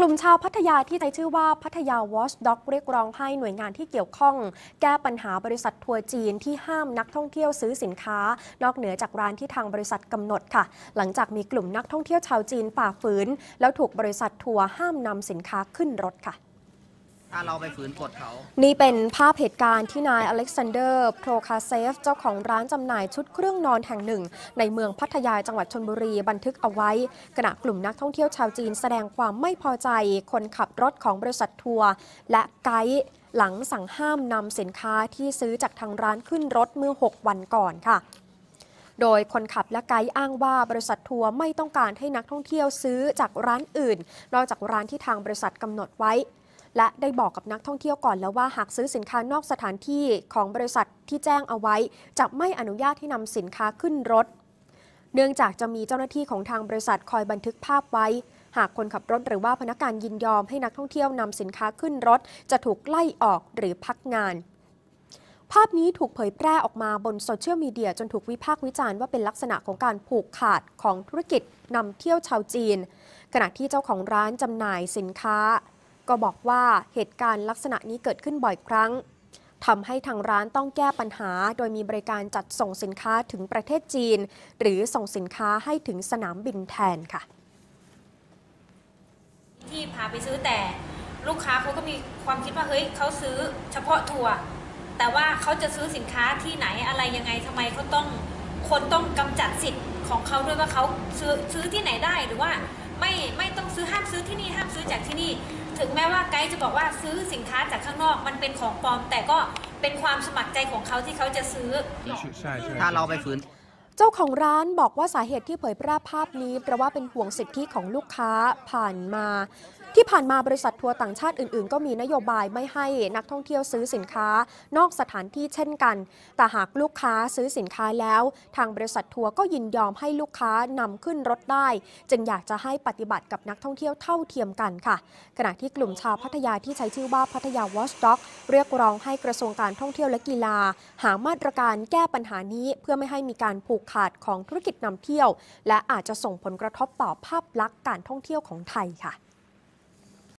กลุ่มชาวพัทยาที่ใช้ชื่อว่าพัทยาวอชด็อกเรียกร้องให้หน่วยงานที่เกี่ยวข้อง แก้ปัญหาบริษัททัวร์จีนที่ห้ามนักท่องเที่ยวซื้อสินค้า นอกเหนือจากร้านที่ทางบริษัทกำหนดค่ะ หลังจากมีกลุ่มนักท่องเที่ยวชาวจีนฝ่าฝืน แล้วถูกบริษัททัวร์ห้ามนำสินค้าขึ้นรถค่ะ ถ้าเราไปฝืนกฎเขา นี่เป็นภาพเหตุการณ์ที่นายอเล็กซานเดอร์โพรคาเซฟ เจ้าของร้านจำหน่ายชุดเครื่องนอนแห่งหนึ่ง ในเมืองพัทยาจังหวัดชนบุรีบันทึกเอาไว้ ขณะกลุ่มนักท่องเที่ยวชาวจีนแสดงความไม่พอใจ คนขับรถของบริษัททัวร์และไกด์หลังสั่งห้ามนำสินค้าที่ซื้อจากทางร้านขึ้นรถเมื่อ 6 วันก่อนค่ะโดยคนขับและไกด์อ้างว่าบริษัททัวร์ไม่ต้องการให้นักท่องเที่ยวซื้อจากร้านอื่น นอกจากร้านที่ทางบริษัทกำหนดไว้ และได้บอกกับนักท่องเที่ยวก่อนแล้วว่าหากซื้อสินค้านอกสถานที่ของบริษัทที่แจ้งเอาไว้ จะไม่อนุญาตให้นำสินค้าขึ้นรถ เนื่องจากจะมีเจ้าหน้าที่ของทางบริษัทคอยบันทึกภาพไว้ หากคนขับรถหรือว่าพนักงานยินยอมให้นักท่องเที่ยวนำสินค้าขึ้นรถ จะถูกไล่ออกหรือพักงานภาพนี้ถูกเผยแพร่ออกมาบนโซเชียลมีเดียจนถูกวิพากษ์วิจารณ์ว่าเป็นลักษณะของการผูกขาดของธุรกิจนำเที่ยวชาวจีน ขณะที่เจ้าของร้านจำหน่ายสินค้า ก็บอกว่าเหตุการณ์ลักษณะนี้เกิดขึ้นบ่อยครั้งทำให้ทางร้านต้องแก้ปัญหา โดยมีบริการจัดส่งสินค้าถึงประเทศจีน หรือส่งสินค้าให้ถึงสนามบินแทนค่ะ ที่พาไปซื้อแต่ลูกค้าเขาก็มีความคิดว่าเฮ้ยเขาซื้อเฉพาะทัวร์แต่ว่าเขาจะซื้อสินค้าที่ไหนอะไรยังไงทำไมเขาต้องคนต้องกำจัดสิทธิ์ของเขาด้วยว่าเขาซื้อซื้อที่ไหนได้หรือว่าไม่ไม่ต้องซื้อห้ามซื้อที่นี่ห้ามซื้อจากที่นี่ ถึงแม้ว่าไกด์จะบอกว่าซื้อสินค้าจากข้างนอกมันเป็นของปลอม แต่ก็เป็นความสมัครใจของเขาที่เขาจะซื้อ ใช่ใช่ ถ้าเราไปฝืน เจ้าของร้านบอกว่าสาเหตุที่เผยแพร่ภาพนี้เพราะว่าเป็นห่วงสิทธิของลูกค้าผ่านมา ที่ผ่านมาบริษัททัวร์ต่างชาติอื่นๆ ก็มีนโยบายไม่ให้นักท่องเที่ยวซื้อสินค้า นอกสถานที่เช่นกัน แต่หากลูกค้าซื้อสินค้าแล้ว ทางบริษัททัวร์ก็ยินยอมให้ลูกค้านำขึ้นรถได้ จึงอยากจะให้ปฏิบัติกับนักท่องเที่ยวเท่าเทียมกันค่ะ ขณะที่กลุ่มชาวพัทยาที่ใช้ชื่อว่าพัทยาวอชด็อกเรียกร้องให้กระทรวงการท่องเที่ยวและกีฬา หามาตรการแก้ปัญหานี้เพื่อไม่ให้มีการผูกขาดของธุรกิจนำเที่ยว และอาจจะส่งผลกระทบต่อภาพลักษณ์การท่องเที่ยวของไทยค่ะ